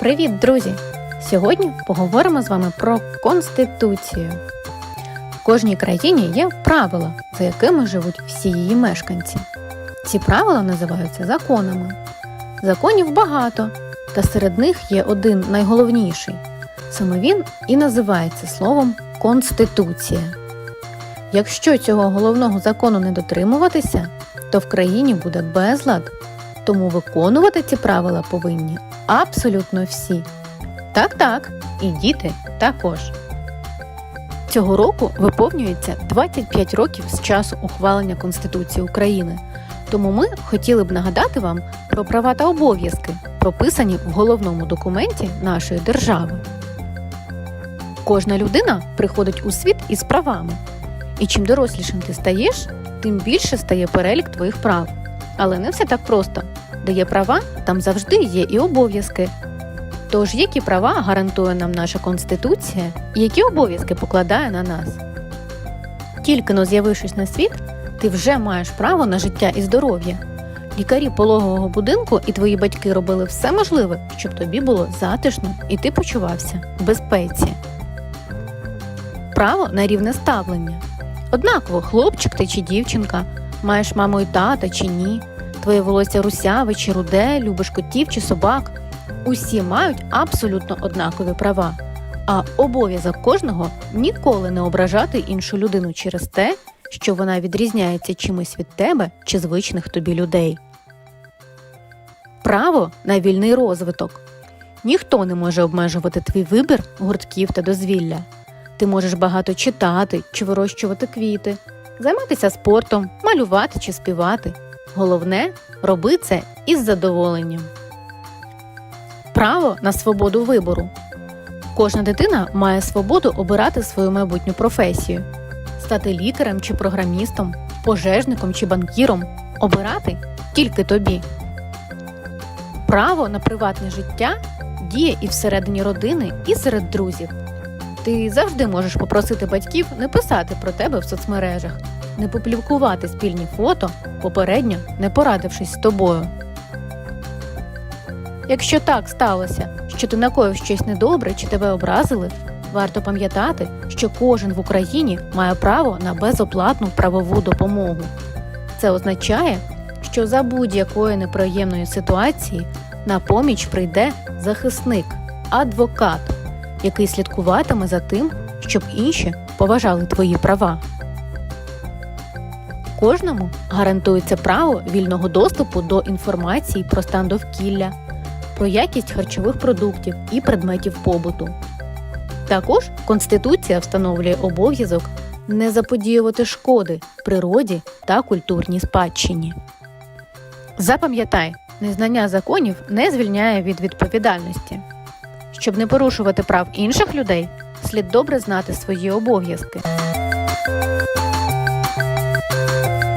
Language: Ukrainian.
Привіт, друзі! Сьогодні поговоримо з вами про Конституцію. В кожній країні є правила, за якими живуть всі її мешканці. Ці правила називаються законами. Законів багато, та серед них є один найголовніший. Саме він і називається словом Конституція. Якщо цього головного закону не дотримуватися, то в країні буде безлад, тому виконувати ці правила повинні абсолютно всі. Так, так, і діти також. Цього року виповнюється 25 років з часу ухвалення Конституції України. Тому ми хотіли б нагадати вам про права та обов'язки, прописані в головному документі нашої держави. Кожна людина приходить у світ із правами. І чим дорослішим ти стаєш, тим більше стає перелік твоїх прав. Але не все так просто. Де є права, там завжди є і обов'язки. Тож, які права гарантує нам наша Конституція і які обов'язки покладає на нас? Тільки но з'явившись на світ, ти вже маєш право на життя і здоров'я. Лікарі пологового будинку і твої батьки робили все можливе, щоб тобі було затишно і ти почувався в безпеці. Право на рівне ставлення. Однаково, хлопчик ти чи дівчинка, маєш маму і тата чи ні, твоє волосся русяве чи руде, любиш котів чи собак. Усі мають абсолютно однакові права, а обов'язок кожного ніколи не ображати іншу людину через те, що вона відрізняється чимось від тебе чи звичних тобі людей. Право на вільний розвиток. Ніхто не може обмежувати твій вибір гуртків та дозвілля. Ти можеш багато читати чи вирощувати квіти, займатися спортом, малювати чи співати. Головне роби це із задоволенням. Право на свободу вибору. Кожна дитина має свободу обирати свою майбутню професію, стати лікарем чи програмістом, пожежником чи банкіром. Обирати тільки тобі. Право на приватне життя діє і всередині родини, і серед друзів. Ти завжди можеш попросити батьків не писати про тебе в соцмережах, не публікувати спільні фото, попередньо не порадившись з тобою. Якщо так сталося, що ти накоїв щось недобре чи тебе образили, варто пам'ятати, що кожен в Україні має право на безоплатну правову допомогу. Це означає, що за будь-якої неприємної ситуації на поміч прийде захисник, адвокат, який слідкуватиме за тим, щоб інші поважали твої права. Кожному гарантується право вільного доступу до інформації про стан довкілля, про якість харчових продуктів і предметів побуту. Також Конституція встановлює обов'язок не заподіювати шкоди природі та культурній спадщині. Запам'ятай, незнання законів не звільняє від відповідальності. Щоб не порушувати прав інших людей, слід добре знати свої обов'язки. Música